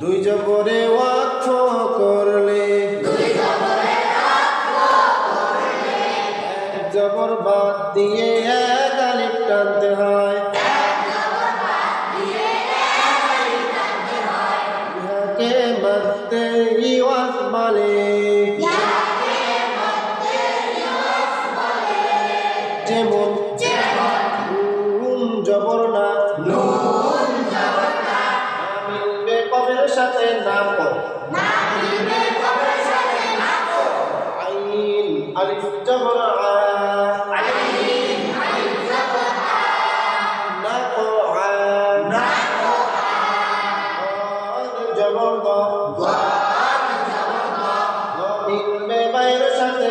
দুই জবরে ওয়াক্ফ করলে জবর বাদ দিয়ে এক আলিফ টানতে হয়। ইহাকে মধ্যে ইওয়াজ বলে। যেমন জবর না সাথে না পড় আইন আলিফ জবর আ আইন আলিফ জবর আ না কো আ না কো আ জবর দ দ জবর দ মিল মে বাইরে সাথে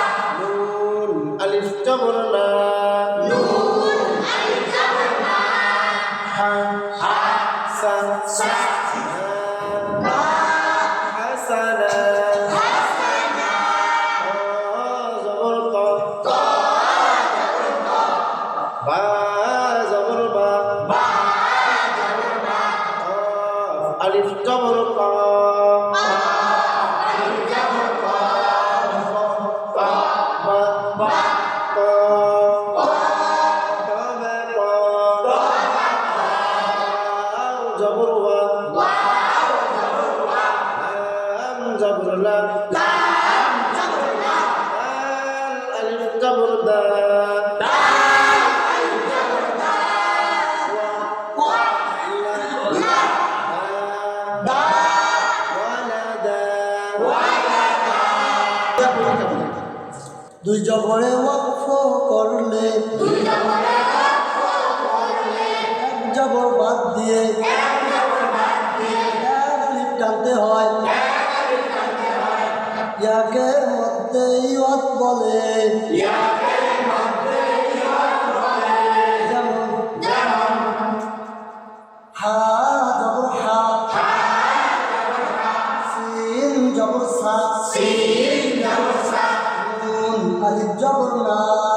বা জবর বা আলিফ জবর ক বা বা ক তবে ক জবর ওয়া লাম জবর লাম আলিফ জবর দুই জবরে ওয়াকফ করলে এক জবর বাদ দিয়ে টানতে হয়। ইয়াকের মধ্যে ইয়ত বলে। যেমন হা জবর হা সিন জবর সা মালিক জগন্নাথ।